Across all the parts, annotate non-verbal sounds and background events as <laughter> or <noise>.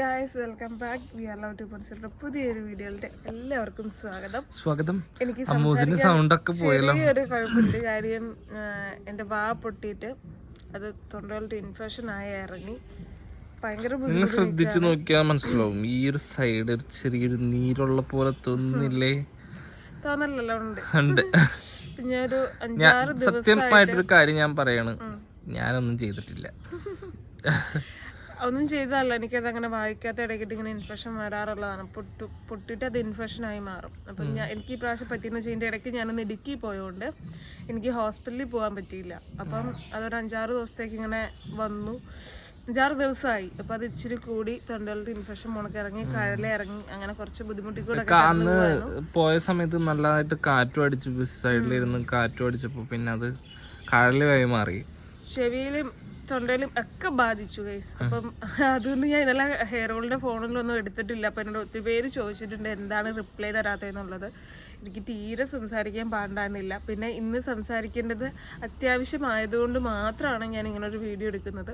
Guys welcome back we are love to പൊൻസിയുടെ പുതിയൊരു വീഡിയോയിലെ എല്ലാവർക്കും സ്വാഗതം. സ്വാഗതം. എനിക്ക് സൗണ്ട് ഒക്കെ പോയല്ലോ. ചെറിയൊരു കുഴപ്പമുണ്ട്. കാര്യം എന്റെ എന്റെ വാ പൊട്ടിയിട്ട് അത് തൊണ്ടകളുടെ ഇൻഫെക്ഷൻ ആയി ഇറങ്ങി. ഭയങ്കര നിങ്ങൾ ശ്രദ്ധിച്ചു നോക്കിയാൽ മനസ്സിലാവും. ഈ ഒരു സൈഡ് ഒരു ചെറിയൊരു നീരുള്ള പോലെ തോന്നുന്നില്ലേ? തോന്നലല്ലോ ഉണ്ട്. ഉണ്ട്. ഒരു അഞ്ചാറ് സത്യമായിട്ടൊരു കാര്യം ഞാൻ പറയാണ്. ഞാനൊന്നും ചെയ്തിട്ടില്ല. <laughs> ഒന്നും ചെയ്തതല്ല. എനിക്കത് അങ്ങനെ വായിക്കാത്ത ഇടയ്ക്കിട്ട് ഇങ്ങനെ ഇൻഫെക്ഷൻ വരാറുള്ളതാണ്. പൊട്ടു പൊട്ടിയിട്ട് അത് ഇൻഫെക്ഷൻ ആയി മാറും. അപ്പം ഞാൻ എനിക്ക് ഈ പ്രാവശ്യം പറ്റിയെന്ന് വെച്ചാൽ ഇടയ്ക്ക് ഞാനൊന്ന് ഇടുക്കി പോയതുകൊണ്ട് എനിക്ക് ഹോസ്പിറ്റലിൽ പോകാൻ പറ്റിയില്ല. അപ്പം അതൊരു അഞ്ചാറ് ദിവസത്തേക്ക് ഇങ്ങനെ വന്നു. അഞ്ചാറ് ദിവസമായി. അപ്പൊ അത് ഇച്ചിരി കൂടി തൊണ്ടകളുടെ ഇൻഫെക്ഷൻ മുണക്കിറങ്ങി കഴല ഇറങ്ങി അങ്ങനെ കുറച്ച് ബുദ്ധിമുട്ടി കൂടെ അന്ന് പോയ സമയത്ത് നല്ലതായിട്ട് കാറ്റും അടിച്ചു സൈഡിലിരുന്ന് കാറ്റും അടിച്ചപ്പോ പിന്നെ അത് കഴലായി മാറി. ചെവിയിലും തൊണ്ടയിലും ഒക്കെ ബാധിച്ചു ഗൈസ് അപ്പം അതൊന്നും ഞാൻ ഇന്നലെ ഹെയർ ഓയിലിന്റെ ഫോണിലൊന്നും എടുത്തിട്ടില്ല. അപ്പം എന്നോട് ഒത്തിരി പേര് ചോദിച്ചിട്ടുണ്ട് എന്താണ് റിപ്ലൈ തരാത്തതെന്നുള്ളത്. എനിക്ക് തീരെ സംസാരിക്കാൻ പാടാനില്ല പിന്നെ ഇന്ന് സംസാരിക്കേണ്ടത് അത്യാവശ്യമായതുകൊണ്ട് മാത്രമാണ് ഞാൻ ഇങ്ങനെ ഒരു വീഡിയോ എടുക്കുന്നത്.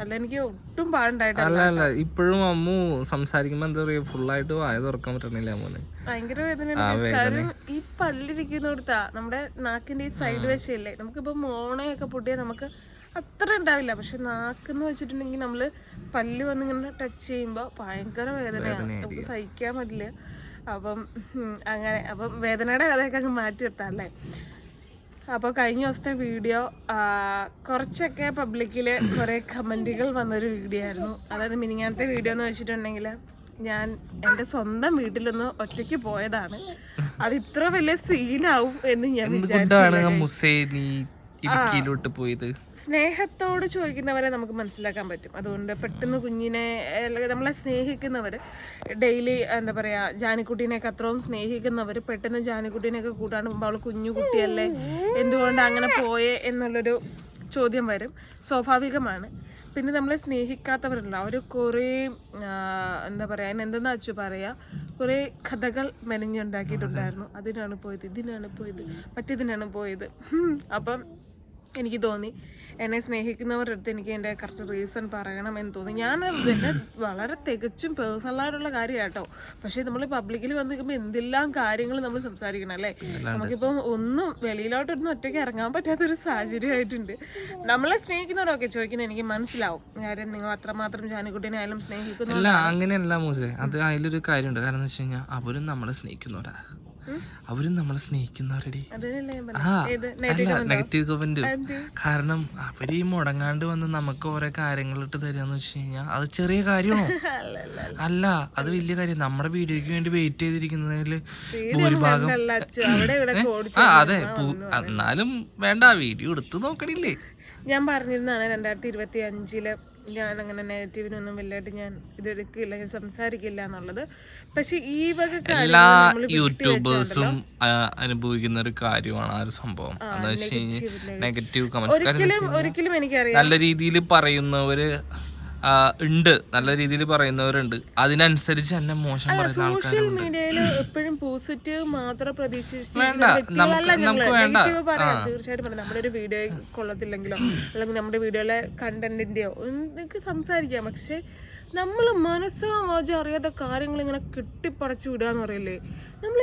അല്ല എനിക്ക് ഒട്ടും പാടുണ്ടായിട്ടില്ല. അല്ല അല്ല. ഇപ്പോഴും അമ്മു സംസാരിക്കുമ്പോ എന്താ പറയാ ഫുള്ളായിട്ട് വായ തുറക്കാൻ പറ്റണില്ല അമ്മൂന് ഭയങ്കര വേദന. കാരണം ഈ പല്ലിരിക്കുന്നിടത്താ നമ്മുടെ നാക്കിന്റെ ഈ സൈഡ് വശയല്ലേ നമുക്കിപ്പോ മോണയൊക്കെ പൊട്ടിയാൽ നമുക്ക് അത്ര ഉണ്ടാവില്ല. പക്ഷെ നാക്കെന്ന് വെച്ചിട്ടുണ്ടെങ്കിൽ നമ്മൾ പല്ല് വന്ന് ഇങ്ങനെ ടച്ച് ചെയ്യുമ്പോ ഭയങ്കര വേദനയാണ് നമുക്ക് സഹിക്കാൻ പറ്റില്ല. അപ്പം അങ്ങനെ അപ്പം വേദനയുടെ കഥയൊക്കെ അങ്ങ് മാറ്റി വെട്ടാം അല്ലേ? അപ്പോൾ കഴിഞ്ഞ ദിവസത്തെ വീഡിയോ കുറച്ചൊക്കെ പബ്ലിക്കിൽ കുറേ കമന്റുകൾ വന്നൊരു വീഡിയോ ആയിരുന്നു. അതായത് മിനിങ്ങാനത്തെ വീഡിയോ എന്ന് വെച്ചിട്ടുണ്ടെങ്കിൽ ഞാൻ എന്റെ സ്വന്തം വീട്ടിലൊന്ന് ഒറ്റയ്ക്ക് പോയതാണ്. അത് ഇത്ര വലിയ സീനാവും എന്ന് ഞാൻ വിചാരിച്ചു ഇടുക്കിയിലോട്ട് പോയത്. സ്നേഹത്തോട് ചോദിക്കുന്നവരെ നമുക്ക് മനസ്സിലാക്കാൻ പറ്റും. അതുകൊണ്ട് പെട്ടെന്ന് കുഞ്ഞിനെ അല്ലെങ്കിൽ നമ്മളെ സ്നേഹിക്കുന്നവർ ഡെയിലി എന്താ പറയാ ജാനിക്കുട്ടീനെയൊക്കെ അത്രയും സ്നേഹിക്കുന്നവർ പെട്ടെന്ന് ജാനിക്കുട്ടീനെയൊക്കെ കൂട്ടാണ് അവൾ കുഞ്ഞു കുട്ടിയല്ലേ എന്തുകൊണ്ട് അങ്ങനെ പോയേ എന്നുള്ളൊരു ചോദ്യം വരും. സ്വാഭാവികമാണ്. പിന്നെ നമ്മളെ സ്നേഹിക്കാത്തവരുണ്ടല്ലോ അവർ കുറേ എന്താ പറയുക അതിന് എന്തെന്ന് വെച്ചു പറയുക കുറേ കഥകൾ മെനഞ്ഞുണ്ടാക്കിയിട്ടുണ്ടായിരുന്നു. അതിനാണ് പോയത് ഇതിനാണ് പോയത് മറ്റേതിനാണ് പോയത്. അപ്പം എനിക്ക് തോന്നി. എന്നെ സ്നേഹിക്കുന്നവരുടെ അടുത്ത് എനിക്ക് എന്റെ കറക്റ്റ് റീസൺ പറയണം എന്ന് തോന്നി. ഞാൻ ഇതിന്റെ വളരെ തികച്ചും പേഴ്സണലായിട്ടുള്ള കാര്യം കേട്ടോ പക്ഷേ നമ്മൾ പബ്ലിക്കിൽ വന്ന് നിൽക്കുമ്പോൾ എന്തെല്ലാം കാര്യങ്ങൾ നമ്മൾ സംസാരിക്കണം അല്ലേ? നമുക്കിപ്പം ഒന്നും വെളിയിലോട്ടൊന്നും ഒറ്റയ്ക്ക് ഇറങ്ങാൻ പറ്റാത്തൊരു സാഹചര്യമായിട്ടുണ്ട്. നമ്മളെ സ്നേഹിക്കുന്നവരൊക്കെ ചോദിക്കുന്നത് എനിക്ക് മനസ്സിലാവും. കാര്യം നിങ്ങൾ അത്രമാത്രം ജാനിക്കുട്ടീനെ ആയാലും സ്നേഹിക്കുന്നു അങ്ങനെയല്ല മൂസേ. അത് അതിലൊരു കാര്യമുണ്ട്. കാരണം എന്ന് വെച്ച് കഴിഞ്ഞാൽ അവരും നമ്മളെ സ്നേഹിക്കുന്നവരാ. അവരും നമ്മളെ സ്നേഹിക്കുന്നവരുടെ. ആ അല്ല നെഗറ്റീവ് കമന്റ് കാരണം അവർ ഈ മുടങ്ങാണ്ട് വന്ന് നമുക്ക് ഓരോ കാര്യങ്ങളിട്ട് തരാന്ന് വെച്ച് കഴിഞ്ഞാൽ അത് ചെറിയ കാര്യമാണോ <laughs> അല്ല അത് വലിയ കാര്യം. നമ്മുടെ വീഡിയോക്ക് വേണ്ടി വെയിറ്റ് ചെയ്തിരിക്കുന്നതിൽ ഭൂരിഭാഗം <laughs> ആ അതെ എന്നാലും വേണ്ട വീഡിയോ എടുത്ത് നോക്കണില്ലേ? ഞാൻ പറഞ്ഞിരുന്നാണ് രണ്ടായിരത്തി ഇരുപത്തി അഞ്ചിൽ ഞാൻ അങ്ങനെ നെഗറ്റീവിനൊന്നും വലുതായിട്ട് ഞാൻ ഇത് എടുക്കില്ല ഞാൻ സംസാരിക്കില്ല എന്നുള്ളത്. പക്ഷെ ഈ വക എല്ലാ യൂട്യൂബേഴ്സും അനുഭവിക്കുന്ന ഒരു കാര്യമാണ് ആ ഒരു സംഭവം. നെഗറ്റീവ് കമന്റ്സ് ഒരിക്കലും ഒരിക്കലും എനിക്കറിയാം. നല്ല രീതിയിൽ പറയുന്നവര് ഉണ്ട്. നല്ല രീതിയിൽ പറയുന്നവരുണ്ട്. അതിനനുസരിച്ച് തന്നെ മോശം പറയുന്ന സോഷ്യൽ മീഡിയയിൽ എപ്പോഴും പോസിറ്റീവ് മാത്രം പ്രതീക്ഷിച്ച് നമുക്ക് വേണ്ട. തീർച്ചയായിട്ടും നമ്മുടെ ഒരു വീഡിയോ കൊള്ളത്തില്ലെങ്കിലോ അല്ലെങ്കിൽ നമ്മുടെ വീഡിയോയിലെ കണ്ടന്റിന്റെയോ നിങ്ങൾക്ക് സംസാരിക്കാം. പക്ഷെ നമ്മൾ മനസ്സോ വാചോ അറിയാത്ത കാര്യങ്ങൾ ഇങ്ങനെ കെട്ടിപ്പടച്ചു വിടുക എന്ന് പറയില്ലേ? നമ്മൾ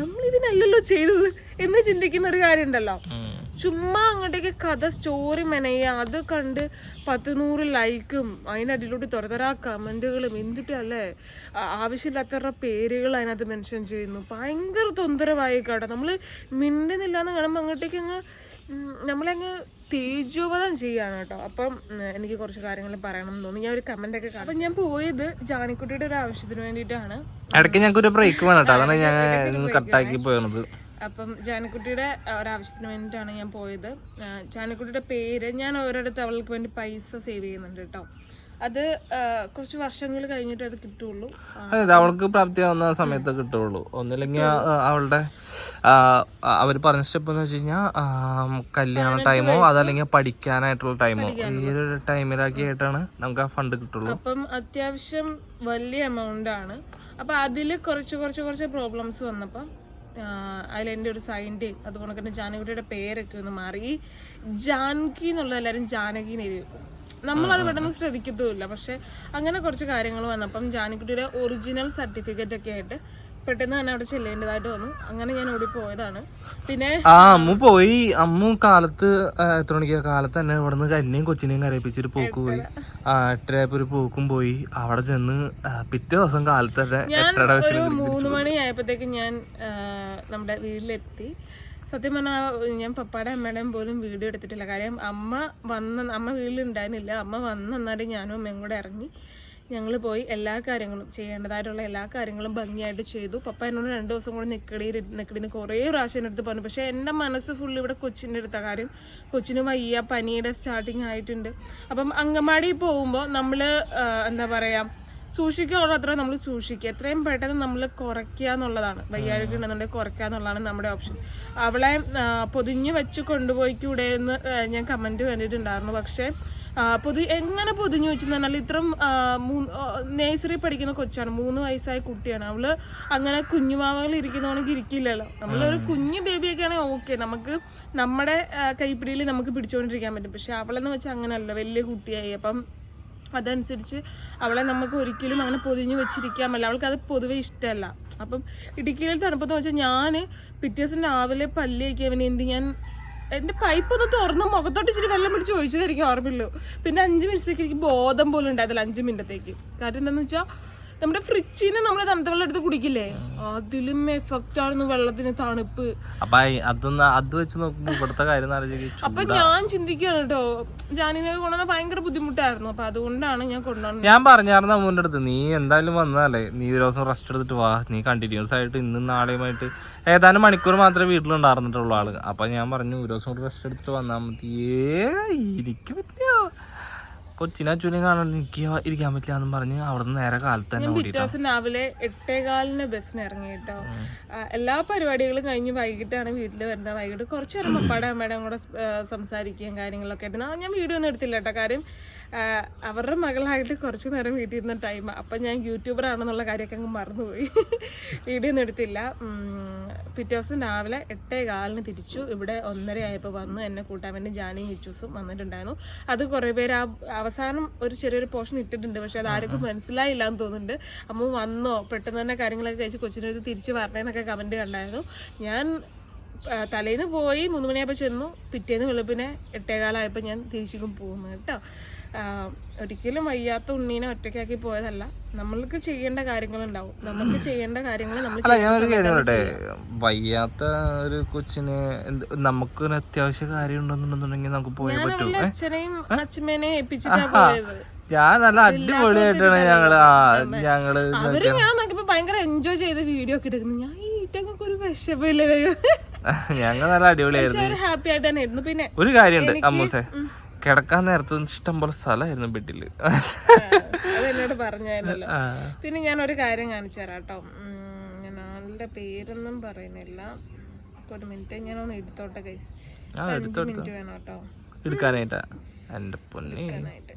നമ്മൾ ഇതിനല്ലല്ലോ ചെയ്തത് എന്ന് ചിന്തിക്കുന്ന ഒരു കാര്യം ഉണ്ടല്ലോ ചുമ്മാ അങ്ങോട്ടേക്ക് കഥ സ്റ്റോറി മെനയുക. അത് കണ്ട് പത്ത് നൂറ് ലൈക്കും അതിനടിയിലോട്ട് തുറ കമന്റുകളും എന്തിട്ടല്ലേ ആവശ്യമില്ലാത്തവരുടെ പേരുകൾ അതിനകത്ത് മെൻഷൻ ചെയ്യുന്നു. ഭയങ്കര തൊന്തരവായി കേട്ടോ നമ്മൾ മിണ്ടുന്നില്ല എന്ന് കാണുമ്പോൾ അങ്ങോട്ടേക്ക് അങ്ങ് നമ്മളങ്ങ് തേജോവധം ചെയ്യാണ് കേട്ടോ. അപ്പം എനിക്ക് കുറച്ച് കാര്യങ്ങൾ പറയണം എന്ന് തോന്നി ഞാൻ ഒരു കമന്റൊക്കെ ഒക്കെ കാണാം അപ്പം ഞാൻ പോയത് ജാനിക്കുട്ടിയുടെ ഒരു ആവശ്യത്തിന് വേണ്ടിയിട്ടാണ്. ഇടയ്ക്ക് ഞങ്ങൾക്ക് ഒരു ബ്രേക്ക് വേണം കേട്ടോ. അതാണ് ഞാൻ കട്ടാക്കി പോയത് അപ്പം ജാനക്കുട്ടിയുടെ ഒരാവശ്യത്തിന് വേണ്ടിയിട്ടാണ് ഞാൻ പോയത്. ജാനക്കുട്ടിയുടെ പേര് ഞാൻ ഓരോരുത്തർ അവൾക്ക് വേണ്ടി പൈസ സേവ് ചെയ്യുന്നുണ്ട് കേട്ടോ. അത് കുറച്ച് വർഷങ്ങൾ കഴിഞ്ഞിട്ട് അത് കിട്ടുള്ളൂ. അതെ അവൾക്ക് പ്രാപ്തിയാവുന്ന സമയത്ത് കിട്ടുള്ളൂ. ഒന്നില്ലെങ്കിൽ അവളുടെ അവർ പറഞ്ഞ സ്റ്റെപ്പ് എന്ന് വെച്ച് കഴിഞ്ഞാൽ കല്യാണ ടൈമോ അതല്ലെങ്കിൽ പഠിക്കാനായിട്ടുള്ള ടൈമോ ഈ ഒരു ടൈമിലാക്കി ആയിട്ടാണ് നമുക്ക് ആ ഫണ്ട് കിട്ടുള്ളൂ. അപ്പം അത്യാവശ്യം വലിയ എമൗണ്ട് ആണ്. അപ്പൊ അതിൽ കുറച്ച് കുറച്ച് കുറച്ച് പ്രോബ്ലംസ് വന്നപ്പം അതിൽ എന്റെ ഒരു സൈന്റെയും അതുപോലെ തന്നെ ജാനകിയുടെ പേരൊക്കെ ഒന്ന് മാറി. ഈ ജാൻകി എന്നുള്ള എല്ലാവരും ജാനകിന്ന് എഴുതി വെക്കും. നമ്മളത് പെട്ടെന്ന് ശ്രദ്ധിക്കത്തുമില്ല. പക്ഷെ അങ്ങനെ കുറച്ച് കാര്യങ്ങൾ വന്നപ്പം ജാനകിയുടെ ഒറിജിനൽ സർട്ടിഫിക്കറ്റ് ഒക്കെ ആയിട്ട് പെട്ടെന്ന് തന്നെ അവിടെ ചെല്ലേണ്ടതായിട്ട് വന്നു. അങ്ങനെ ഞാൻ ഓടി പോയതാണ് പിന്നെ ആ അമ്മു പോയി. അമ്മു കാലത്ത് എത്ര മണിക്കാ? കാലത്ത് തന്നെ ഇവിടുന്ന് കന്നിയും കൊച്ചിനെയും കരയിപ്പിച്ചൊരു പോക്ക് പോയി. ആ എട്ടരയായപ്പോ ഒരു പോക്കും പോയി. അവിടെ ചെന്ന് പിറ്റേ ദിവസം കാലത്ത് തന്നെ എട്ടര ഒരു മൂന്ന് മണി ആയപ്പോഴത്തേക്ക് ഞാൻ നമ്മുടെ വീട്ടിലെത്തി. സത്യം പറഞ്ഞാൽ ഞാൻ പപ്പാടെ അമ്മയുടെയും പോലും വീഡിയോ എടുത്തിട്ടില്ല. കാര്യം അമ്മ വന്ന അമ്മ വീട്ടിലുണ്ടായിരുന്നില്ല. അമ്മ വന്ന് എന്നാലും ഞാനും അമ്മയും കൂടെ ഇറങ്ങി. ഞങ്ങൾ പോയി എല്ലാ കാര്യങ്ങളും ചെയ്യേണ്ടതായിട്ടുള്ള എല്ലാ കാര്യങ്ങളും ഭംഗിയായിട്ട് ചെയ്തു. പപ്പ എന്നോട് രണ്ട് ദിവസം കൂടി നിക്കടി നിക്കടിന്ന് കുറേ പ്രാവശ്യം എന്റെ അടുത്ത് പറഞ്ഞു. പക്ഷേ എന്റെ മനസ്സ് ഫുള്ള് ഇവിടെ കൊച്ചിന്റെ അടുത്ത. കാര്യം കൊച്ചിന് വയ്യ പനിയുടെ സ്റ്റാർട്ടിങ് ആയിട്ടുണ്ട്. അപ്പം അങ്കമാടി പോകുമ്പോൾ നമ്മൾ എന്താ പറയുക സൂക്ഷിക്കാനുള്ള അത്രയും നമ്മൾ സൂക്ഷിക്കുക. എത്രയും പെട്ടെന്ന് നമ്മൾ കുറയ്ക്കുക എന്നുള്ളതാണ്. വയ്യാഴ്ക ഉണ്ടെന്നുണ്ടെങ്കിൽ കുറയ്ക്കുക എന്നുള്ളതാണ് നമ്മുടെ ഓപ്ഷൻ അവളെ പൊതിഞ്ഞു വെച്ച് കൊണ്ടുപോയിക്കൂടെ എന്ന് ഞാൻ കമന്റ് കണ്ടിട്ടുണ്ടായിരുന്നു. പക്ഷേ പൊതി എങ്ങനെ പൊതിഞ്ഞു വെച്ചെന്ന് പറഞ്ഞാൽ ഇത്രയും നേഴ്സറി പഠിക്കുന്ന കൊച്ചാണ്. മൂന്ന് വയസ്സായ കുട്ടിയാണ്. അവൾ അങ്ങനെ കുഞ്ഞുമാവകൾ ഇരിക്കുന്നവണെങ്കിൽ ഇരിക്കില്ലല്ലോ. നമ്മളൊരു കുഞ്ഞു ബേബിയൊക്കെ ആണെങ്കിൽ ഓക്കെ നമുക്ക് നമ്മുടെ കൈപ്പിടിയിൽ നമുക്ക് പിടിച്ചുകൊണ്ടിരിക്കാൻ പറ്റും. പക്ഷെ അവളെന്ന് വെച്ചാൽ അങ്ങനെയല്ല വലിയ കുട്ടിയായി. അപ്പം അതനുസരിച്ച് അവളെ നമുക്ക് ഒരിക്കലും അങ്ങനെ പൊതിഞ്ഞ് വെച്ചിരിക്കാൻ പറ്റില്ല അവൾക്ക് അത് പൊതുവെ ഇഷ്ടമല്ല. അപ്പം ഇടുക്കിയിലെ തണുപ്പെന്ന് വെച്ചാൽ ഞാൻ പിറ്റേ ദിവസം രാവിലെ പല്ല് അവന് എന്ത് ഞാൻ എന്റെ പൈപ്പ് ഒന്ന് തുറന്ന് മുഖത്തോട്ട് ഇച്ചിരി വെള്ളം പിടിച്ച് ഒഴിച്ചതായിരിക്കും ഓർമ്മയുള്ളൂ. പിന്നെ അഞ്ച് മിനിറ്റ്സേക്ക് എനിക്ക് ബോധം പോലും ഉണ്ടായിരുന്നില്ല അഞ്ച് മിനിറ്റത്തേക്ക് കാര്യം എന്താണെന്ന് വെച്ചാൽ നമ്മുടെ ഫ്രിഡ്ജിന് നമ്മൾ തണുത്ത വെള്ളം എടുത്ത് കുടിക്കില്ലേ? അതിലും എഫക്റ്റ് ആയിരുന്നു വെള്ളത്തിന് തണുപ്പ്. അപ്പൊ അതൊന്ന് അത് വെച്ച് നോക്കുമ്പോ ഇവിടുത്തെ കാര്യം അപ്പൊ ഞാൻ ചിന്തിക്കുകയാണ് കേട്ടോ ജാനിനെ കൊണ്ടുവന്ന ഭയങ്കര ബുദ്ധിമുട്ടായിരുന്നു. അപ്പൊ അതുകൊണ്ടാണ് ഞാൻ കൊണ്ടുവന്നത്. ഞാൻ പറഞ്ഞായിരുന്നു അമ്മൂന്റെ അടുത്ത് നീ എന്തായാലും വന്നാലേ നീ ഒരു ദിവസം റെസ്റ്റ് എടുത്തിട്ട് വാ. നീ കണ്ടിന്യൂസ് ആയിട്ട് ഇന്നും നാളെയുമായിട്ട് ഏതാനും മണിക്കൂർ മാത്രമേ വീട്ടിലുണ്ടായിരുന്നിട്ടുള്ളൂ ആൾ. അപ്പൊ ഞാൻ പറഞ്ഞു ഒരു ദിവസം കൂടി റെസ്റ്റ് എടുത്തിട്ട് വന്നാൽ മതി ഏ എനിക്ക് പറ്റില്ല കൊച്ചിനെ അച്ഛനെ കാണാൻ എനിക്ക് ഇരിക്കാൻ പറ്റില്ല എന്നും പറഞ്ഞ് അവിടെ നിന്ന് നേരെ കാലത്ത് തന്നെ പിറ്റേ രാവിലെ എട്ടേകാലിന് ബസ്സിന് ഇറങ്ങി കേട്ടോ എല്ലാ പരിപാടികളും കഴിഞ്ഞ് വൈകിട്ടാണ് വീട്ടിൽ വരുന്നത്. വൈകിട്ട് കുറച്ച് നേരം പപ്പാടെ അമ്മയുടെ കൂടെ സംസാരിക്കുകയും കാര്യങ്ങളൊക്കെ ആയിട്ട്. ഞാൻ വീഡിയോ ഒന്നും എടുത്തില്ല കേട്ടോ. കാര്യം അവരുടെ മകളായിട്ട് കുറച്ച് നേരം വീട്ടിൽ ഇരുന്ന ടൈം അപ്പം ഞാൻ യൂട്യൂബർ ആണെന്നുള്ള കാര്യമൊക്കെ അങ്ങ് മറന്നുപോയി. <laughs> വീഡിയോ ഒന്നും എടുത്തില്ല. പിറ്റേ ദിവസം രാവിലെ എട്ടേ കാലിന് തിരിച്ചു. ഇവിടെ ഒന്നര ആയപ്പോൾ വന്നു. എന്നെ കൂട്ടാൻ വേണ്ടി ജാനിയും വിച്ചൂസും വന്നിട്ടുണ്ടായിരുന്നു. അത് കുറേ പേര് ആ അവസാനം ഒരു ചെറിയൊരു പോർഷൻ ഇട്ടിട്ടുണ്ട്. പക്ഷെ അത് ആർക്കും മനസ്സിലായില്ല എന്ന് തോന്നുന്നുണ്ട്. അമ്മ വന്നോ? പെട്ടെന്ന് തന്നെ കാര്യങ്ങളൊക്കെ കഴിച്ച് കൊച്ചിനടുത്ത് തിരിച്ച് വരണേന്നൊക്കെ കമന്റ് കണ്ടായിരുന്നു. ഞാൻ തലേന്ന് പോയി മൂന്ന് മണിയായപ്പോൾ ചെന്നു. പിറ്റേന്ന് വെളുപ്പിനെ എട്ടേകാലമായപ്പോൾ ഞാൻ തിരിച്ചേക്കും പോകുന്നു കേട്ടോ. ഒരിക്കലും വയ്യാത്ത ഉണ്ണീനെ ഒറ്റയ്ക്കാക്കി പോയതല്ല. നമ്മൾക്ക് ചെയ്യേണ്ട കാര്യങ്ങളുണ്ടാവും. നമ്മൾക്ക് ചെയ്യേണ്ട കാര്യങ്ങൾ നമ്മൾ ഞാൻ ഒരു കാര്യം പറയട്ടെ? വയ്യാത്ത ഒരു കൊച്ചിന് നമുക്ക് ഒരു അത്യാവശ്യ കാര്യം ഉണ്ടെന്നുണ്ടെന്നുണ്ടെങ്കിൽ നമുക്ക് പോയേ പറ്റൂ. അച്ഛനെയും അച്ഛമ്മേനെയും ഏൽപ്പിച്ചിട്ടാ പോയത്. ഞാൻ നല്ല അടിപൊളിയായിട്ടാണ് ഞങ്ങൾ ഞങ്ങൾ അവർ ഞാൻ നോക്കിയപ്പോ ഭയങ്കര എൻജോയ് ചെയ്ത് വീഡിയോ ഒക്കെ എടുക്കുന്നു. ഞാൻ ഈ ഈറ്റങ്ങൾക്ക് ഒരു വിഷമില്ല? <laughs> ഞങ്ങൾ നല്ല അടിപൊളിയായിരുന്നു. ഹാപ്പി ആയിട്ടാണ് തന്നെ പിന്നെ ഒരു കാര്യമുണ്ട് അമ്മൂസേ. കിടക്കാൻ നേരത്ത് ഇഷ്ടം പോലെ സ്ഥലമായിരുന്നു ബെഡിൽ. അതെന്നോട് പറഞ്ഞായിരുന്നല്ലോ. പിന്നെ ഞാൻ ഒരു കാര്യം കാണിച്ചു തരാം കേട്ടോ. ഞാൻ ആളുടെ പേരൊന്നും പറയുന്നില്ല. ഒരു മിനിറ്റ് ഞാൻ ഒന്ന് എടുത്തോട്ടെ കൈസ് മിനിറ്റ് വേണം കേട്ടോ. എടുക്കാനായിട്ടാ? എന്റെ പൊന്നി. എടുക്കാനായിട്ട്.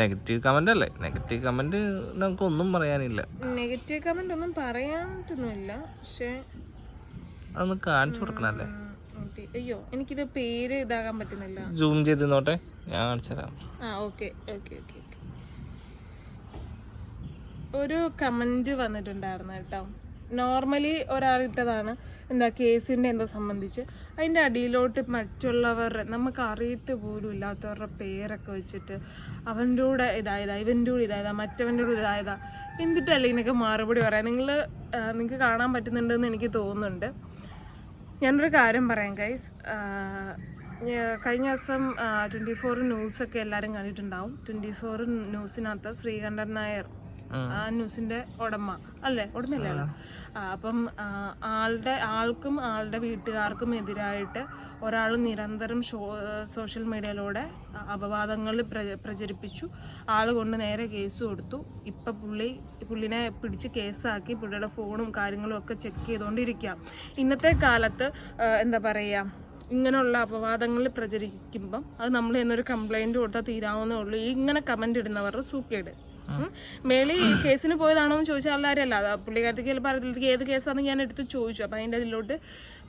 നെഗറ്റീവ് കമന്റ് അല്ലേ? നെഗറ്റീവ് കമന്റ് നമുക്ക് ഒന്നും പറയാനില്ല. നെഗറ്റീവ് കമന്റ് ഒന്നും പറയാനൊന്നുമില്ല. പക്ഷേ അതൊന്ന് കാണിച്ചു കൊടുക്കണല്ലേ. അയ്യോ എനിക്കിത് പേര് ഇതാകാൻ പറ്റുന്നില്ല. ജൂം ചെയ്ത് നോട്ടെ ഞാൻ കാണിച്ചു തരാം. ആ ഓക്കെ ഓക്കെ ഓക്കെ ഒരു കമന്റ് വന്നിട്ടുണ്ടായിരുന്നു കേട്ടോ. നോർമലി ഒരാൾ ഇട്ടതാണ് എന്താ കേസിന്റെ എന്തോ സംബന്ധിച്ച്. അതിന്റെ അടിയിലോട്ട് മറ്റുള്ളവർ നമുക്ക് അറിയത്ത് പോലും ഇല്ലാത്തവരുടെ പേരൊക്കെ വെച്ചിട്ട് അവന്റെ കൂടെ ഇതായതാ ഇവന്റെ കൂടെ ഇതായതാ മറ്റവന്റെ കൂടെ ഇതായതാ. എന്നിട്ടല്ലേ ഇതിനൊക്കെ മറുപടി പറയാം? നിങ്ങൾ നിങ്ങൾക്ക് കാണാൻ പറ്റുന്നുണ്ടെന്ന് എനിക്ക് തോന്നുന്നുണ്ട്. ഞാനൊരു കാര്യം പറയാം ഗൈസ് കഴിഞ്ഞ ദിവസം ട്വന്റി ഫോർ ന്യൂസൊക്കെ എല്ലാവരും കണ്ടിട്ടുണ്ടാവും ട്വന്റി ഫോർ ന്യൂസിനകത്ത് ശ്രീകണ്ഠൻ നായർ. ആ. ന്യൂസിന്റെ ഉടമ. അല്ലേ? ഉടമയല്ലേ ആൾ? അപ്പം ആളുടെ ആൾക്കും ആളുടെ വീട്ടുകാർക്കും എതിരായിട്ട് ഒരാൾ നിരന്തരം സോഷ്യൽ മീഡിയയിലൂടെ അപവാദങ്ങൾ പ്രചരിപ്പിച്ചു. ആൾ കൊണ്ട് നേരെ കേസ് കൊടുത്തു. ഇപ്പം പുള്ളി പുള്ളിനെ പിടിച്ച് കേസാക്കി പുള്ളിയുടെ ഫോണും കാര്യങ്ങളും ഒക്കെ ചെക്ക് ചെയ്തുകൊണ്ടിരിക്കുക ഇന്നത്തെ കാലത്ത് എന്താ പറയുക ഇങ്ങനെയുള്ള അപവാദങ്ങൾ പ്രചരിക്കുമ്പം അത് നമ്മൾ എന്നൊരു കംപ്ലൈന്റ് കൊടുത്താൽ തീരാവുന്നേ ഉള്ളൂ. ഇങ്ങനെ കമന്റ് ഇടുന്നവരുടെ സൂക്കേട്. മേളി കേസിന് പോയതാണോ എന്ന് ചോദിച്ചാൽ ആൾക്കാരല്ല അത് പുള്ളിക്കാരത്തേക്ക് ചിലപ്പോൾ അറിയത്തില്ല. ഏത് കേസാണെന്ന് ഞാൻ എടുത്ത് ചോദിച്ചു. അപ്പം അതിന്റെ അതിലോട്ട്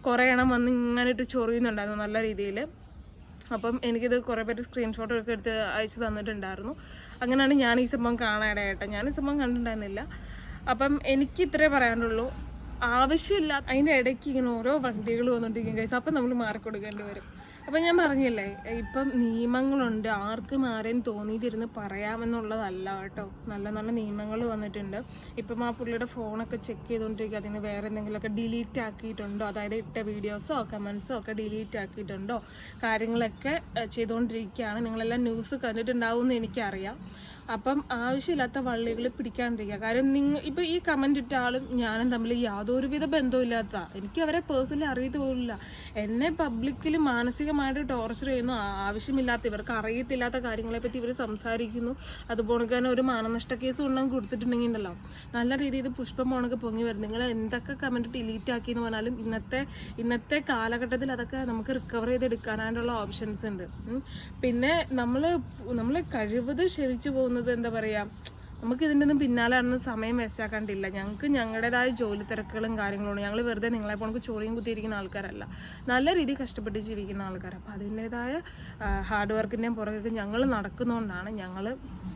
കുറേ എണ്ണം വന്ന് ഇങ്ങനെ ഇട്ട് ചൊറിയുന്നുണ്ടായിരുന്നു നല്ല രീതിയിൽ അപ്പം എനിക്കിത് കുറേ പേര് സ്ക്രീൻഷോട്ട് ഒക്കെ എടുത്ത് അയച്ചു തന്നിട്ടുണ്ടായിരുന്നു. അങ്ങനെയാണ് ഞാൻ ഈ സംഭവം കാണാനിടയായിട്ട് ഞാൻ ഈ സംഭവം കണ്ടിട്ടുണ്ടായിരുന്നില്ല. അപ്പം എനിക്ക് ഇത്രേ പറയാനുള്ളൂ. ആവശ്യമില്ല അതിന്റെ ഇടയ്ക്ക് ഇങ്ങനെ ഓരോ വണ്ടികൾ വന്നുകൊണ്ടിരിക്കും കഴിച്ച് അപ്പം നമ്മൾ മാറിക്കൊടുക്കേണ്ടി വരും. അപ്പം ഞാൻ പറഞ്ഞില്ലേ ഇപ്പം നിയമങ്ങളുണ്ട്. ആർക്കും ആരെയും തോന്നിയിട്ടിരുന്ന് പറയാമെന്നുള്ളതല്ല കേട്ടോ. നല്ല നല്ല നിയമങ്ങൾ വന്നിട്ടുണ്ട്. ഇപ്പം ആ പുള്ളിയുടെ ഫോണൊക്കെ ചെക്ക് ചെയ്തുകൊണ്ടിരിക്കുക അതിന് വേറെ എന്തെങ്കിലുമൊക്കെ ഡിലീറ്റ് ആക്കിയിട്ടുണ്ടോ? അതായത് ഇട്ട വീഡിയോസോ കമൻസോ ഒക്കെ ഡിലീറ്റ് ആക്കിയിട്ടുണ്ടോ? കാര്യങ്ങളൊക്കെ ചെയ്തുകൊണ്ടിരിക്കുകയാണ് നിങ്ങളെല്ലാം ന്യൂസ് കണ്ടിട്ടുണ്ടാവും എന്ന് എനിക്കറിയാം. അപ്പം ആവശ്യമില്ലാത്ത വള്ളികൾ പിടിക്കാണ്ടിരിക്കുക. കാര്യം നിങ്ങൾ ഇപ്പം ഈ കമന്റ് ഇട്ട ആളും ഞാനും തമ്മിൽ യാതൊരുവിധ ബന്ധമില്ലാത്ത എനിക്ക് അവരെ പേഴ്സണലി അറിയത്ത് പോലില്ല എന്നെ പബ്ലിക്കിൽ മാനസികമായിട്ട് ടോർച്ചർ ചെയ്യുന്നു. ആവശ്യമില്ലാത്ത ഇവർക്ക് അറിയത്തില്ലാത്ത കാര്യങ്ങളെപ്പറ്റി ഇവർ സംസാരിക്കുന്നു. അതുപോലെ തന്നെ ഒരു മാനനഷ്ട കേസ് കൊണ്ടും കൊടുത്തിട്ടുണ്ടെങ്കിൽ നല്ല രീതിയിൽ പുഷ്പം പോണൊക്കെ പൊങ്ങി വരും. നിങ്ങൾ എന്തൊക്കെ കമന്റ് ഡിലീറ്റ് ആക്കി എന്ന് പറഞ്ഞാലും ഇന്നത്തെ ഇന്നത്തെ കാലഘട്ടത്തിൽ അതൊക്കെ നമുക്ക് റിക്കവർ ചെയ്തെടുക്കാനായിട്ടുള്ള ഓപ്ഷൻസ് ഉണ്ട്. പിന്നെ നമ്മൾ നമ്മൾ കഴിവത് ക്ഷമിച്ചു പോകുന്നത് എന്താ പറയുക നമുക്ക് ഇതിന്റെ ഒന്നും പിന്നാലെ നടന്ന് സമയം വേസ്റ്റാക്കാണ്ടില്ല ഞങ്ങൾക്ക് ഞങ്ങളുടേതായ ജോലി തിരക്കുകളും കാര്യങ്ങളും ഞങ്ങൾ വെറുതെ നിങ്ങളെ പോണക്ക് ചോറിയും കുത്തിയിരിക്കുന്ന ആൾക്കാരല്ല. നല്ല രീതിയിൽ കഷ്ടപ്പെട്ട് ജീവിക്കുന്ന ആൾക്കാർ അപ്പോൾ അതിന്റെതായ ഹാർഡ് വർക്കിന്റെയും പുറകെ ഞങ്ങൾ നടക്കുന്നതുകൊണ്ടാണ് ഞങ്ങൾ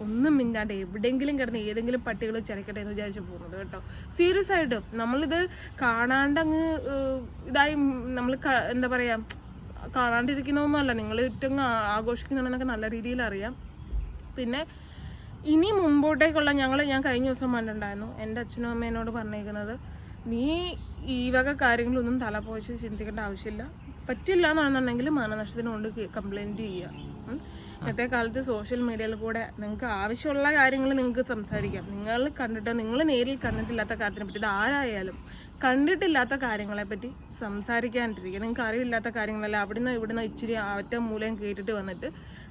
ഒന്നും മിണ്ടാണ്ട് എവിടെയെങ്കിലും കിടന്ന് ഏതെങ്കിലും പട്ടികൾ ചിലക്കട്ടെ എന്ന് വിചാരിച്ച് പോകുന്നത് കേട്ടോ. സീരിയസ് ആയിട്ട് നമ്മളിത് കാണാണ്ട് അങ്ങ് ഇതായി നമ്മൾ എന്താ പറയുക കാണാണ്ടിരിക്കുന്നൊന്നുമല്ല നിങ്ങൾ ഏറ്റവും ആഘോഷിക്കുന്നുണ്ടെന്നൊക്കെ നല്ല രീതിയിൽ അറിയാം. പിന്നെ ഇനി മുമ്പോട്ടേക്കുള്ള ഞങ്ങൾ ഞാൻ കഴിഞ്ഞ ദിവസം കണ്ടിട്ടുണ്ടായിരുന്നു എന്റെ അച്ഛനും അമ്മേനോട് പറഞ്ഞേക്കുന്നത് നീ ഈ വക കാര്യങ്ങളൊന്നും തല പോയിച്ച് ചിന്തിക്കേണ്ട ആവശ്യമില്ല പറ്റില്ല എന്നാണെന്നുണ്ടെങ്കിൽ മാനനഷ്ടത്തിന് കൊണ്ട് കംപ്ലൈന്റ് ചെയ്യുക. ഇന്നത്തെ കാലത്ത് സോഷ്യൽ മീഡിയയിൽ കൂടെ നിങ്ങൾക്ക് ആവശ്യമുള്ള കാര്യങ്ങൾ നിങ്ങൾക്ക് സംസാരിക്കാം. നിങ്ങൾ കണ്ടിട്ട് നിങ്ങൾ നേരിൽ കണ്ടിട്ടില്ലാത്ത കാര്യത്തിനെ പറ്റി ഇത് ആരായാലും കണ്ടിട്ടില്ലാത്ത കാര്യങ്ങളെ പറ്റി സംസാരിക്കാണ്ടിരിക്കുക. നിങ്ങൾക്ക് അറിവില്ലാത്ത കാര്യങ്ങളല്ല അവിടുന്ന് ഇവിടുന്ന് ഇച്ചിരി അറ്റം മൂലം കേട്ടിട്ട് വന്നിട്ട്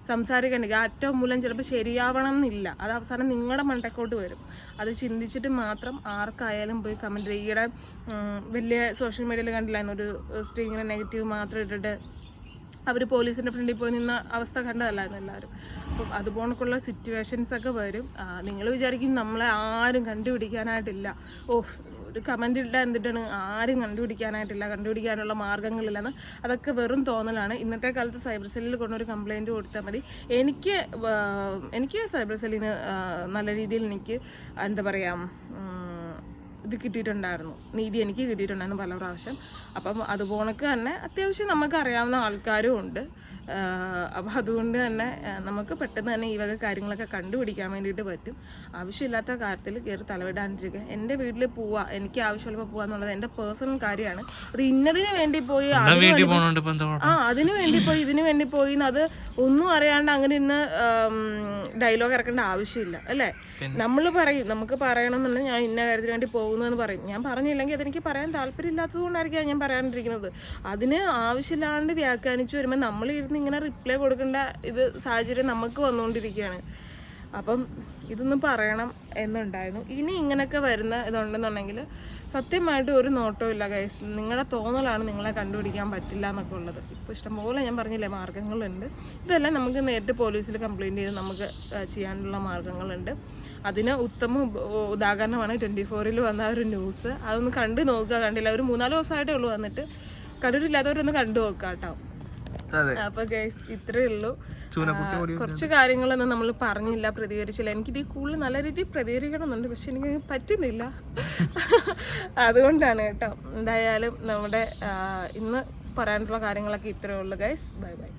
സംസാരിക്കാണ്ടിരിക്കുക. ആ അറ്റം മൂലം ചിലപ്പോൾ ശരിയാവണം എന്നില്ല. അത് അവസാനം നിങ്ങളുടെ മണ്ടക്കോട്ട് വരും. അത് ചിന്തിച്ചിട്ട് മാത്രം ആർക്കായാലും പോയി കമന്റ് ചെയ്യുക. ഈയിടെ വലിയ സോഷ്യൽ മീഡിയയിൽ കണ്ടില്ലായിരുന്നു? ഒരു സ്ത്രീ ഇങ്ങനെ നെഗറ്റീവ് മാത്രം ഇട്ടിട്ട് അവർ പോലീസിന്റെ ഫ്രണ്ടിൽ പോയി നിന്ന അവസ്ഥ കണ്ടതല്ലായിരുന്നു എല്ലാവരും. അപ്പം അതുപോണക്കുള്ള സിറ്റുവേഷൻസ് ഒക്കെ വരും. നിങ്ങൾ വിചാരിക്കും നമ്മളെ ആരും കണ്ടുപിടിക്കാനായിട്ടില്ല. ഓ ഒരു കമന്റ് ഇട്ടാൽ എന്തിട്ടാണ്? ആരും കണ്ടുപിടിക്കാനായിട്ടില്ല. കണ്ടുപിടിക്കാനുള്ള മാർഗങ്ങളില്ലെന്ന്. അതൊക്കെ വെറും തോന്നലാണ്. ഇന്നത്തെ കാലത്ത് സൈബർ സെല്ലിൽ കൊണ്ടൊരു കംപ്ലയിന്റ് കൊടുത്താൽ മതി. എനിക്ക് എനിക്ക് സൈബർ സെല്ലിന് നല്ല രീതിയിൽ എനിക്ക് എന്താ പറയുക ഇത് കിട്ടിയിട്ടുണ്ടായിരുന്നു. നീതി എനിക്ക് കിട്ടിയിട്ടുണ്ടായിരുന്നു പല പ്രാവശ്യം. അപ്പം അതുപോണക്ക് തന്നെ അത്യാവശ്യം നമുക്ക് അറിയാവുന്ന ആൾക്കാരും ഉണ്ട്. അപ്പോൾ അതുകൊണ്ട് തന്നെ നമുക്ക് പെട്ടെന്ന് തന്നെ ഈ വക കാര്യങ്ങളൊക്കെ കണ്ടുപിടിക്കാൻ വേണ്ടിയിട്ട് പറ്റും. ആവശ്യമില്ലാത്ത കാര്യത്തിൽ കയറി തലവിടാണ്ടിരിക്കുക. എന്റെ വീട്ടിൽ പോവാ. എനിക്ക് ആവശ്യമുള്ളപ്പോൾ പോവാ എന്നുള്ളത് എന്റെ പേഴ്സണൽ കാര്യമാണ്. അത് ഇന്നതിന് വേണ്ടി പോയി ആ അതിന് വേണ്ടി പോയി ഇതിന് വേണ്ടി പോയി അത് ഒന്നും അറിയാണ്ട് അങ്ങനെ ഇന്ന് ഡയലോഗ് ഇറക്കേണ്ട ആവശ്യമില്ല. അല്ലേ? നമ്മൾ പറയും നമുക്ക് പറയണമെന്നുണ്ടെങ്കിൽ ഞാൻ ഇന്ന കാര്യത്തിന് വേണ്ടി പോകുന്നു എന്ന് പറയും. ഞാൻ പറഞ്ഞില്ലെങ്കിൽ അതെനിക്ക് പറയാൻ താല്പര്യമില്ലാത്തത് കൊണ്ടായിരിക്കാം ഞാൻ പറയാണ്ടിരിക്കുന്നത് അതിന് ആവശ്യമില്ലാണ്ട് വ്യാഖ്യാനിച്ചു വരുമ്പോൾ നമ്മൾ ഇരുന്ന് ഇങ്ങനെ റിപ്ലൈ കൊടുക്കേണ്ട ഇത് സാഹചര്യം നമുക്ക് വന്നുകൊണ്ടിരിക്കുകയാണ്. അപ്പം ഇതൊന്നും പറയണം എന്നുണ്ടായിരുന്നു. ഇനി ഇങ്ങനെയൊക്കെ വരുന്ന ഇതുണ്ടെന്നുണ്ടെങ്കിൽ സത്യമായിട്ട് ഒരു നോട്ടവും ഇല്ല ഗൈസ് നിങ്ങളുടെ തോന്നലാണ് നിങ്ങളെ കണ്ടുപിടിക്കാൻ പറ്റില്ല എന്നൊക്കെ ഉള്ളത്. ഇപ്പോൾ ഇഷ്ടംപോലെ ഞാൻ പറഞ്ഞില്ലേ മാർഗങ്ങളുണ്ട് ഇതെല്ലാം നമുക്ക് നേരിട്ട് പോലീസിൽ കംപ്ലയിന്റ് ചെയ്ത് നമുക്ക് ചെയ്യാനുള്ള മാർഗങ്ങളുണ്ട് അതിന് ഉത്തമ ഉദാഹരണമാണ് ട്വന്റി ഫോറിൽ വന്ന ഒരു ന്യൂസ് അതൊന്ന് കണ്ടു നോക്കുക കണ്ടില്ല. ഒരു മൂന്നാൽ ദിവസമായിട്ടേ ഉള്ളൂ വന്നിട്ട്. കണ്ടിട്ടില്ലാത്തവരൊന്ന് കണ്ടു നോക്കുക കേട്ടോ. അപ്പൊ ഗൈസ് ഇത്രേ ഉള്ളൂ. കുറച്ച് കാര്യങ്ങളൊന്നും നമ്മൾ പറഞ്ഞില്ല പ്രതികരിച്ചില്ല. എനിക്ക് ഇത് കൂടുതൽ നല്ല രീതിയിൽ പ്രതികരിക്കണമെന്നുണ്ട് പക്ഷെ എനിക്ക് പറ്റുന്നില്ല. <laughs> അതുകൊണ്ടാണ് കേട്ടോ. എന്തായാലും നമ്മുടെ ഇന്ന് പറയാനുള്ള കാര്യങ്ങളൊക്കെ ഇത്രേ ഉള്ളൂ ഗൈസ് ബൈ ബൈ